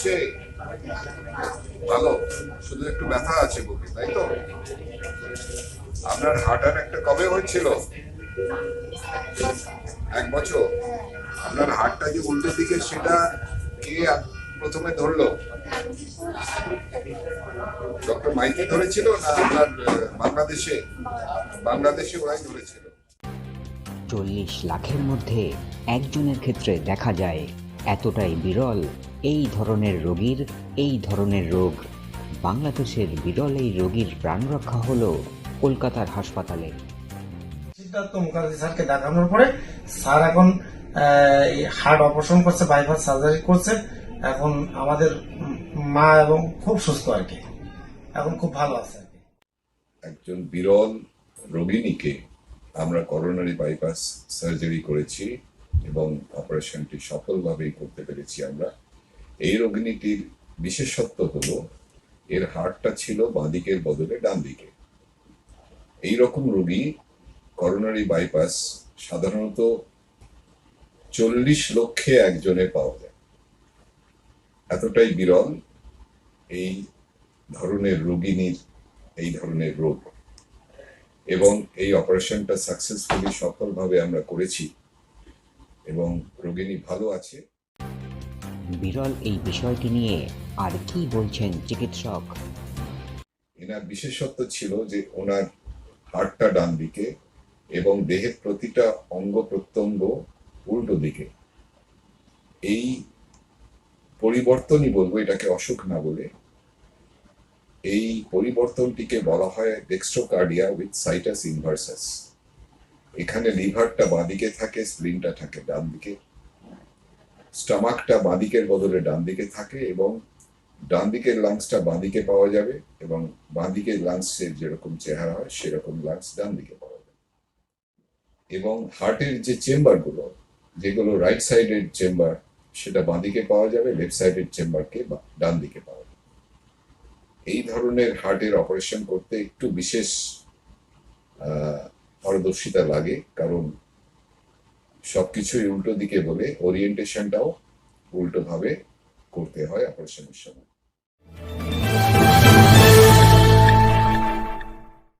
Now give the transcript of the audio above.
হচ্ছে ভালো, শুধু একটু ব্যথা আছে বুকে, তাই তো? আপনার হার্ট একটা কবে হয়েছিল? এক বছর? আপনার হাটটা যে উল্টো দিকে, সেটা কে প্রথমে ধরলো? ডক্টর মাইকে ধরেছিল না আপনার বাংলাদেশে? বাংলাদেশে ওরাই ধরেছিল। চল্লিশ লাখের মধ্যে একজনের ক্ষেত্রে দেখা যায় এতটাই বিরল এই ধরনের রোগীর এই ধরনের রোগ। বাংলাদেশের বিরল এই রোগীর প্রাণ রক্ষা হলো কলকাতার হাসপাতালে। সিদ্ধার্থ মুখার্জি স্যারকে দেখানোর পরে স্যার এখন হার্ট অপারেশন করছে বাইপাস সার্জারি করছে। এখন আমাদের মা এবং খুব সুস্থ আর কি। এখন খুব ভালো আছে আর কি। একজন বিরল রোগিণীকে আমরা করোনারি বাইপাস সার্জারি করেছি। এবং অপারেশনটি সফলভাবেই করতে পেরেছি আমরা। এই রোগিণীটির বিশেষত্ব হলো, এর হার্টটা ছিল বাঁদিকের বদলে ডান দিকে এই রকম রোগী করোনারি বাইপাস সাধারণত চল্লিশ লক্ষে একজনে পাওয়া যায়। এতটাই বিরল এই ধরনের রোগিনীর এই ধরনের রোগ। এবং এই অপারেশনটা সাকসেসফুলি সফলভাবে আমরা করেছি। এবং রোগিনী ভালো আছে? বিরল এই বিষয়টি নিয়ে আর কি বলছেন চিকিৎসক? এনার বিশেষত্ব ছিল যে ওনার হাড়টা ডান দিকে এবং দেহের প্রতিটা অঙ্গ প্রত্যঙ্গ উল্টো দিকে। এই পরিবর্তনই বলব এটাকে অসুখ না বলে। এই পরিবর্তনটিকে বলা হয় ডেক্সট্রোকার্ডিয়া উইথ সাইটাস ইনভার্সাস এখানে লিভারটা বাঁদিকে থাকে স্প্লিনটা থাকে ডান দিকে। স্টামাকটা বাঁদিকের বদলে ডান দিকে থাকে এবং ডান দিকের লাংসটা বাঁ দিকে পাওয়া যাবে এবং বাঁদিকের লাংসের যেরকম চেহারা হয়, সেরকম লাংস ডান দিকে পাওয়া যাবে। এবং হার্টের যে চেম্বারগুলো যেগুলো রাইট সাইডের চেম্বার সেটা বাঁদিকে পাওয়া যাবে লেফট সাইডের চেম্বারকে ডান দিকে পাওয়া যাবে। এই ধরনের হার্টের অপারেশন করতে একটু বিশেষ পারদর্শিতা লাগে কারণ সবকিছুই উল্টো দিকে বলে ওরিয়েন্টেশনটাও উল্টোভাবে করতে হয় অপারেশনের সময়।